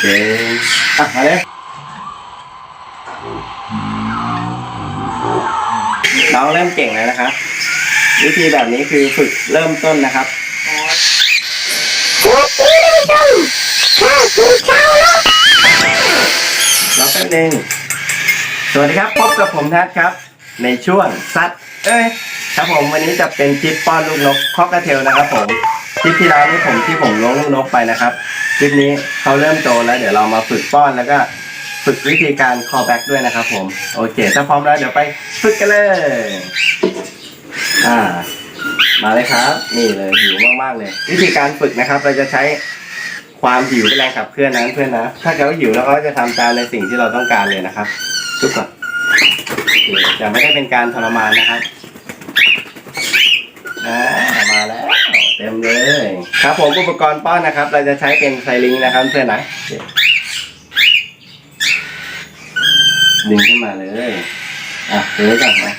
เก่งอะมาเลยน้องเริ่มเก่งแล้วนะครับ วิธีแบบนี้คือฝึกเริ่มต้นนะครับแล้วแป๊บนึงสวัสดีครับ พบกับผมทัศน์ครับ ในช่วงซัด เอ้ย ครับผมวันนี้จะเป็นคลิปป้อนลูกนกคอกระเทลนะครับผม คลิปที่แล้วนี่ผมที่ผมลงลูกนกไปนะครับคลิปนี้เขาเริ่มโตแล้ว เดี๋ยวเรามาฝึกป้อนแล้วก็ฝึกวิธีการ call back ด้วยนะครับผม โอเค ถ้าพร้อมแล้วเดี๋ยวไปฝึกกันเลย อ่า มาเลยครับ นี่เลยหิวมากๆเลย วิธีการฝึกนะครับ เราจะใช้ความหิวเป็นแรงขับเคลื่อนนะเพื่อนนะ ถ้าเขาหิวแล้วเขาจะทำตามในสิ่งที่เราต้องการเลยนะครับทุกคนจะไม่ได้เป็นการทรมานนะครับอ่ามาแล้ว เต็มเลย ครับผมอุปกรณ์ป้อนนะครับ เราจะใช้เป็นไซลิงนะครับเพื่อนนะดึงขึ้นมาเลย อะดึงไว้ก่อนนะ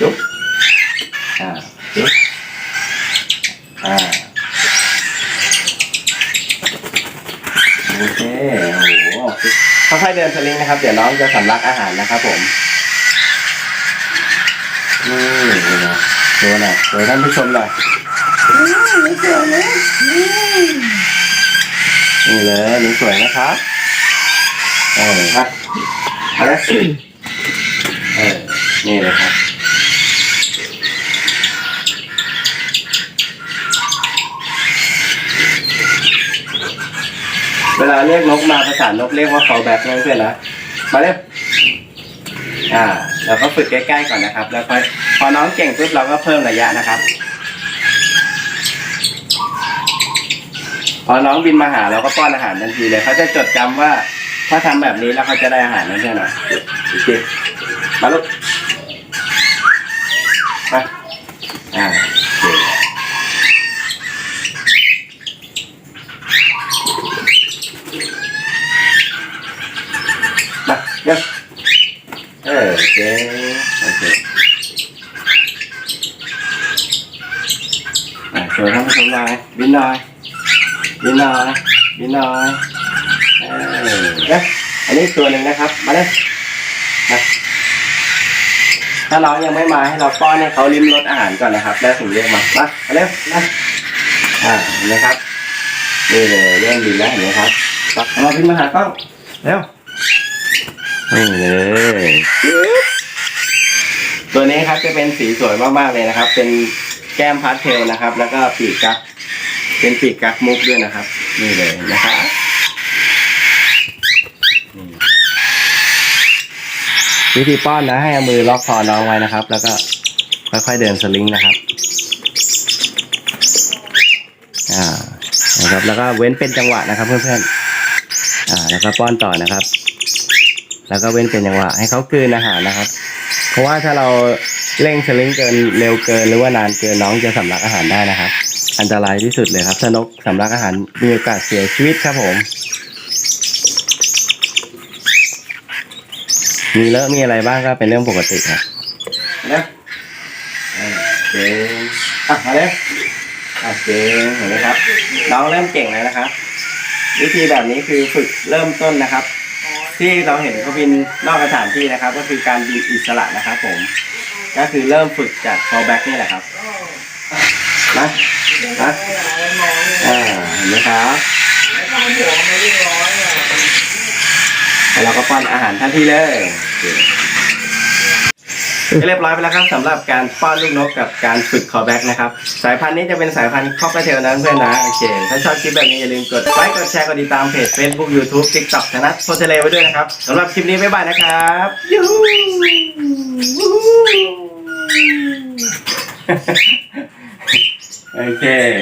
จุ๊บอ่าจุ๊บอ่าโอเคโอ้โหค่อยๆเดินสลิงนะครับ เดี๋ยวน้องจะสำลักอาหารนะครับผม นี่นะดูหน่อยดูท่านผู้ชมหน่อยนี่เลยนี่สวยนะครับเออครับเอาละเออนี่เลยครับเวลาเรียกนกมาภาษานกเรียกว่า call back นะเพื่อนนะมาเร็วอ่า เราก็ฝึกใกล้ๆก่อนนะครับ แล้วค่อยพอน้องเก่งปุ๊บเราก็เพิ่มระยะนะครับ พอน้องบินมาหาเราก็ป้อนอาหารทันทีเลยเขาจะจดจำว่า ถ้าทำแบบนี้แล้วเขาจะได้อาหารนั่นใช่ไหมโอเคมาลูกมาอ่าโอเคมาเดี๋ยว โอเคโอเคอะโชว์ท่านผู้ชมหน่อยบินหน่อยบินหน่อยบินหน่อยเออเอ๊ะอันนี้ตัวหนึ่งนะครับ มาเลยมาถ้าน้องยังไม่มาให้เราป้อนให้เขาลิ้มรสอาหารก่อนนะครับ แล้วถึงเรียกมามามาเร็วมาอ่าเห็นไหมครับนี่เลยเริ่มบินแล้วเห็นไหมครับเอามาบินมาหากล้องเร็ว นี่เลยตัวนี้ครับจะเป็นสีสวยมากๆเลยนะครับ เป็นแก้มพาสเทลนะครับ แล้วก็ปีกกักเป็นปีกกักมุกด้วยนะครับ นี่เลยนะครับวิธีป้อนนะให้เอามือล็อกคอน้องไว้นะครับ แล้วก็ค่อยๆเดินสลิงนะครับ อ่านะครับแล้วก็เว้นเป็นจังหวะนะครับเพื่อนๆอ่าแล้วก็ป้อนต่อนะครับ แล้วก็เว้นเป็นจังหวะให้เขากลืนอาหารนะครับ เพราะว่าถ้าเราเร่งสลิงเกินเร็วเกินหรือว่านานเกินน้องจะสำลักอาหารได้นะครับ อันตรายที่สุดเลยครับถ้านกสำลักอาหารมีโอกาสเสียชีวิตครับผมมีเลอะมีอะไรบ้างก็เป็นเรื่องปกติครับนะเก่งอะมาเลยอะเก่งเห็นไหมครับ น้องเริ่มเก่งแล้วนะครับ วิธีแบบนี้คือฝึกเริ่มต้นนะครับ ที่เราเห็นเขาบินนอกสถานที่นะครับ ก็คือการบินอิสระนะครับ ผม ก็คือเริ่มฝึกจาก fallback นี่แหละครับนะนะอ่าเห็นไหมครับแล้วเราก็ป้อนอาหารทันทีเลย เคเรียบร้อยไปแล้วครับสำหรับการป้อนลูกนกกับการฝึกคอแบ็กนะครับ สายพันธุ์นี้จะเป็นสายพันธุ์คอกเทลนั่นเพื่อนนะโอเค ถ้าชอบคลิปแบบนี้อย่าลืมกดไลค์กดแชร์กดติดตามเพจ Facebook YouTube TikTok ธนัทโพเทเลไว้ด้วยนะครับสำหรับคลิปนี้บ๊ายบายนะครับยูโอเค